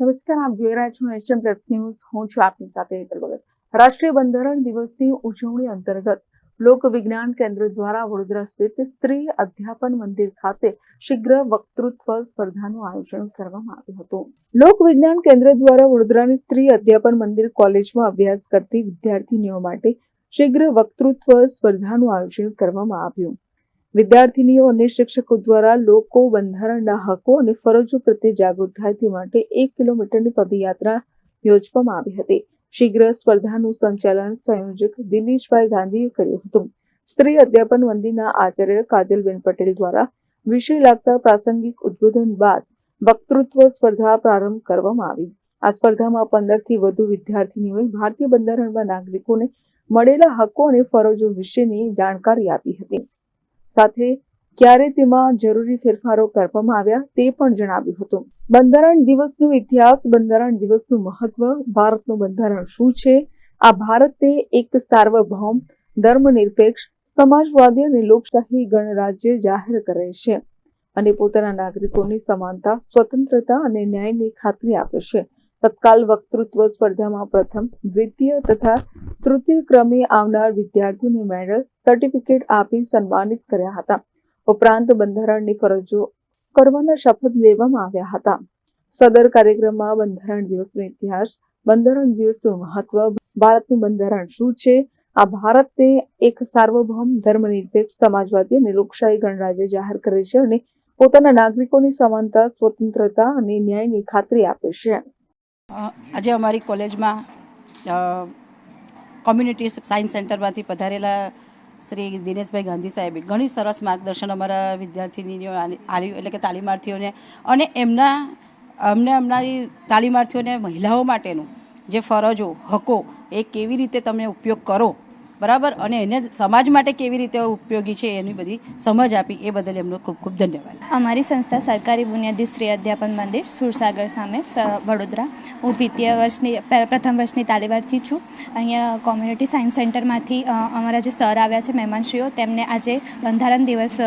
નમસ્કાર, આપ જોઈ રહ્યા છો નેશન પ્લસ ન્યૂઝ. હું છું આપની સાથે રાષ્ટ્રીય બંધારણ દિવસની ઉજવણી અંતર્ગત લોક વિજ્ઞાન કેન્દ્ર દ્વારા વડોદરા સ્થિત સ્ત્રી અધ્યાપન મંદિર ખાતે શીઘ્ર વક્તૃત્વ સ્પર્ધાનું આયોજન કરવામાં આવ્યું હતું. લોક વિજ્ઞાન કેન્દ્ર દ્વારા વડોદરાની સ્ત્રી અધ્યાપન મંદિર કોલેજમાં અભ્યાસ કરતી વિદ્યાર્થીનીઓ માટે શીઘ્ર વક્તૃત્વ સ્પર્ધાનું આયોજન કરવામાં આવ્યું. વિદ્યાર્થીનીઓ અને શિક્ષકો દ્વારા લોકો બંધારણના હકો અને ફરજો પ્રત્યે જાગૃત થાય તે માટે એક કિલોમીટરની પદયાત્રા યોજવામાં આવી હતી. શીઘ્ર સ્પર્ધાનું સંચાલન સંયોજક દિનેશભાઈ ગાંધીએ કર્યું હતું. સ્ત્રી અધ્યાપન મંદિરના આચાર્ય કાજલબેન પટેલ દ્વારા વિષય લાગતા પ્રાસંગિક ઉદ્બોધન બાદ વક્તૃત્વ સ્પર્ધા પ્રારંભ કરવામાં આવી. આ સ્પર્ધામાં પંદરથી વધુ વિદ્યાર્થીનીઓએ ભારતીય બંધારણમાં નાગરિકોને મળેલા હકો અને ફરજો વિશેની જાણકારી આપી હતી. સાથે ક્યારે તેમાં જરૂરી ફેરફારો કરવામાં આવ્યા તે પણ જણાવ્યું હતું. બંધારણ દિવસનો ઇતિહાસ, બંધારણ દિવસનું મહત્વ, ભારતનું બંધારણ શું છે? આ ભારતને એક સાર્વભૌમ, ધર્મનિરપેક્ષ, સમાજવાદી અને લોકશાહી ગણરાજ્ય જાહેર કરે છે અને પોતાના નાગરિકોની સમાનતા, સ્વતંત્રતા અને ન્યાયની ખાતરી આપે છે. તત્કાલ વક્તૃત્વ સ્પર્ધામાં પ્રથમ, દ્વિતીય તથા તૃતીય ક્રમે આવનાર વિદ્યાર્થીઓને મેડલ સર્ટિફિકેટ આપી સન્માનિત કર્યા હતા. ઉપરાંત બંધારણની ફરજો કરવાના શપથ લેવામાં આવ્યા હતા. સદર કાર્યક્રમમાં બંધારણ દિવસનો ઇતિહાસ, બંધારણ દિવસનું મહત્વ, ભારતનું બંધારણ શું છે, આ ભારતને એક સાર્વભૌમ ધર્મનિરપેક્ષ સમાજવાદી અને લોકશાહી ગણરાજ્ય જાહેર કરે છે અને પોતાના નાગરિકોની સમાનતા, સ્વતંત્રતા અને ન્યાયની ખાતરી આપે છે. આજે અમારી કોલેજમાં કોમ્યુનિટી સાયન્સ સેન્ટરમાંથી પધારેલા શ્રી દિનેશભાઈ ગાંધી સાહેબે ઘણી સરસ માર્ગદર્શન અમારા વિદ્યાર્થીનીઓ આવ્યું એટલે કે તાલીમાર્થીઓને અને એમના અમને અમના તાલીમાર્થીઓને મહિલાઓ માટેનું જે ફરજો, હકો, એ કેવી રીતે તમે ઉપયોગ કરો બરાબર? અને એને સમાજ માટે કેવી રીતે ઉપયોગી છે એની બધી સમજ આપી એ બદલ એમનો ખૂબ ખૂબ ધન્યવાદ. અમારી સંસ્થા સરકારી બુનિયાદી સ્ત્રી અધ્યાપન મંદિર સુરસાગર સામે વડોદરા. હું દ્વિતીય વર્ષની પ્રથમ વર્ષની તાલીમાર્થી છું. અહીંયા કોમ્યુનિટી સાયન્સ સેન્ટરમાંથી અમારા જે સર આવ્યા છે, મહેમાનશ્રીઓ, તેમને આજે બંધારણ દિવસ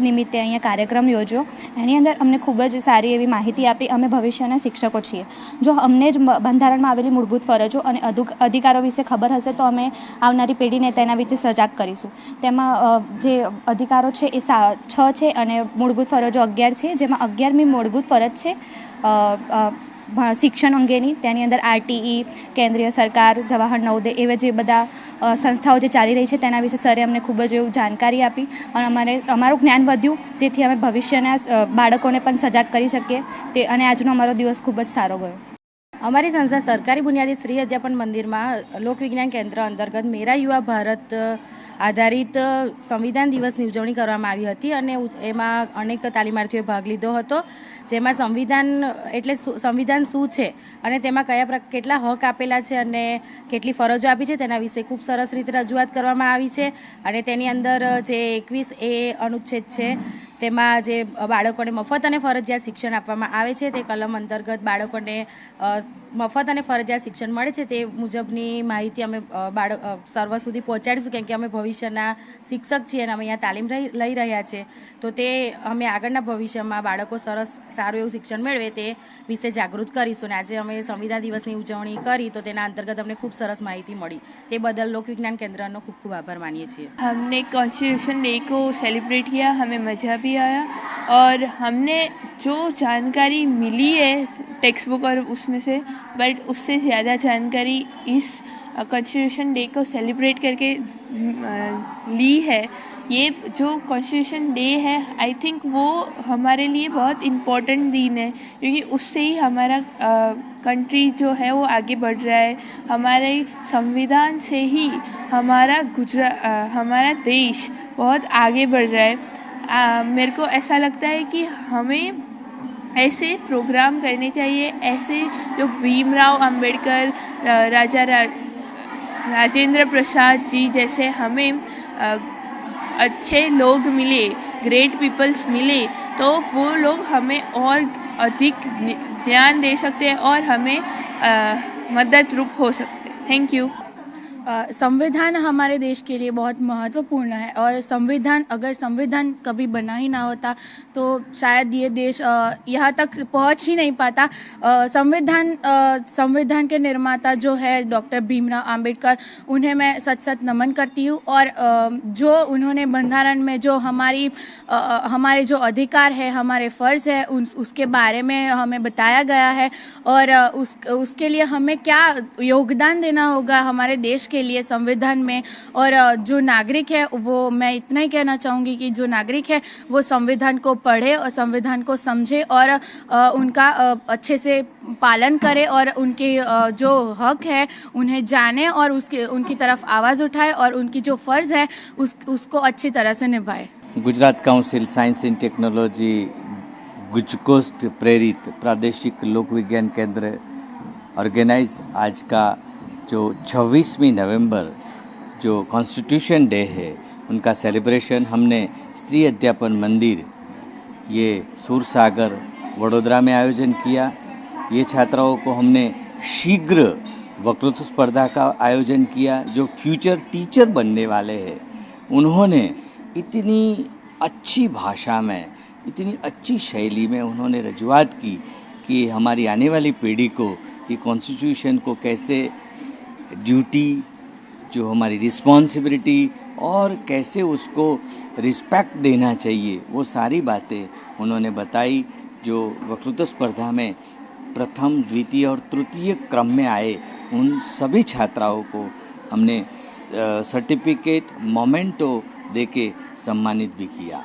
નિમિત્તે અહીંયા કાર્યક્રમ યોજ્યો. એની અંદર અમને ખૂબ જ સારી એવી માહિતી આપી. અમે ભવિષ્યના શિક્ષકો છીએ. જો અમને જ બંધારણમાં આવેલી મૂળભૂત ફરજો અને અધુ- અધિકારો વિશે ખબર હશે, તો અમે આવનારી પેઢીને તેના વિશે સજાગ કરીશું. તેમાં જે અધિકારો છે એ સા, છ છે અને મૂળભૂત ફરજો અગિયાર છે, જેમાં અગિયારમી મૂળભૂત ફરજ છે શિક્ષણ અંગેની. તેની અંદર આરટીઈ, કેન્દ્રીય સરકાર, જવાહર નવોદય એવા જે બધા સંસ્થાઓ જે ચાલી રહી છે તેના વિશે સરે અમને ખૂબ જ એવું જાણકારી આપી અને અમારે, અમારું જ્ઞાન વધ્યું, જેથી અમે ભવિષ્યના બાળકોને પણ સજાગ કરી શકીએ. તે, અને આજનો અમારો દિવસ ખૂબ જ સારો ગયો. અમારી સંસ્થા સરકારી બુનિયાદી સ્ત્રી અધ્યાપન મંદિરમાં લોકવિજ્ઞાન કેન્દ્ર અંતર્ગત મેરા યુવા ભારત આધારિત સંવિધાન દિવસની ઉજવણી કરવામાં આવી હતી અને એમાં અનેક તાલીમાર્થીઓએ ભાગ લીધો હતો. જેમાં સંવિધાન, એટલે સંવિધાન શું છે અને તેમાં કયા કેટલા હક આપેલા છે અને કેટલી ફરજો આપી છે તેના વિશે ખૂબ સરસ રીતે રજૂઆત કરવામાં આવી છે. અને તેની અંદર જે એકવીસ એ અનુચ્છેદ છે તેમાં જે બાળકોને મફત અને ફરજિયાત શિક્ષણ આપવામાં આવે છે તે કલમ અંતર્ગત બાળકોને મફત અને ફરજિયાત શિક્ષણ મળે છે તે મુજબની માહિતી અમે અ, બાળક અ, સર્વ સુધી પહોંચાડીશું કેમ કે અમે ભવિષ્યના શિક્ષક છીએ અને અમે અહીંયા તાલીમ રહી- લઈ રહ્યા છે તો તે અમે આગળના ભવિષ્યમાં બાળકો સરસ સારું એવું શિક્ષણ મેળવે તે વિશે જાગૃત કરીશું અને આજે અમે સંવિધાન દિવસની ઉજવણી કરી તો તેના અંતર્ગત અમને ખૂબ સરસ માહિતી મળી તે બદલ લોકવિજ્ઞાન કેન્દ્રનો ખૂબ ખૂબ આભાર માનીએ છીએ हमने कॉन्स्टिट्यूशन डे को सेलिब्रेट किया हमें मज़ा भी आया और हमने जो जानकारी मिली है टेक्स्ट बुक और उसमें से बट उससे ज़्यादा जानकारी इस कॉन्स्टिट्यूशन डे को सेलिब्रेट करके ली है। ये जो कॉन्स्टिट्यूशन डे है आई थिंक वो हमारे लिए बहुत इम्पोर्टेंट दिन है क्योंकि उससे ही हमारा कंट्री जो है वो आगे बढ़ रहा है। हमारे संविधान से ही हमारा गुजरा हमारा देश बहुत आगे बढ़ रहा है। अ, मेरे को ऐसा लगता है कि हमें ऐसे प्रोग्राम करने चाहिए ऐसे जो भीमराव अंबेडकर राजा रा, राजेंद्र प्रसाद जी जैसे हमें अच्छे लोग मिले ग्रेट पीपल्स मिले तो वो लोग हमें और अधिक ज्ञान दे सकते हैं और हमें मदद रूप हो सकते हैं। थैंक यू संविधान हमारे देश के लिए बहुत महत्वपूर्ण है और संविधान, अगर संविधान कभी बना ही ना होता तो शायद ये देश यहाँ तक पहुँच ही नहीं पाता। संविधान संविधान के निर्माता जो है डॉक्टर भीमराव आम्बेडकर उन्हें मैं सच सच नमन करती हूँ और जो उन्होंने बंधारण में जो हमारी हमारे जो अधिकार है, हमारे फ़र्ज़ है, उन, उसके बारे में हमें बताया गया है और उस, उसके लिए हमें क्या योगदान देना होगा हमारे देश के लिए संविधान में। और जो नागरिक है, वो मैं इतना ही कहना चाहूँगी कि जो नागरिक है, वो संविधान को पढ़े और संविधान को समझे और उनका अच्छे से पालन करे और उनके जो हक है, उन्हें जाने और उसके, उनकी तरफ़ आवाज़ उठाए और उनकी जो फ़र्ज़ है, उस, उसको अच्छी तरह से निभाए। Gujarat council science and technology, गुजकोस्ट प्रेरित प्रादेशिक लोक विज्ञान केंद्र ऑर्गेनाइज आज का जो 26वीं नवंबर जो कॉन्स्टिट्यूशन डे है, उनका सेलिब्रेशन हमने स्त्री अध्यापन मंदिर, ये सूरसागर, वडोदरा में आयोजन किया। ये छात्राओं को हमने शीघ्र वक्तृत्व स्पर्धा का आयोजन किया, जो फ्यूचर टीचर बनने वाले हैं। उन्होंने इतनी अच्छी भाषा में, इतनी अच्छी शैली में उन्होंने रजूआत की कि हमारी आने वाली पीढ़ी को, ये कॉन्स्टिट्यूशन को कैसे ड्यूटी जो हमारी रिस्पॉन्सिबिलिटी और कैसे उसको रिस्पेक्ट देना चाहिए, वो सारी बातें उन्होंने बताई, जो वक्तृत्व स्पर्धा में प्रथम, द्वितीय और तृतीय क्रम में आए, उन सभी छात्राओं को हमने सर्टिफिकेट मोमेंटो दे के सम्मानित भी किया।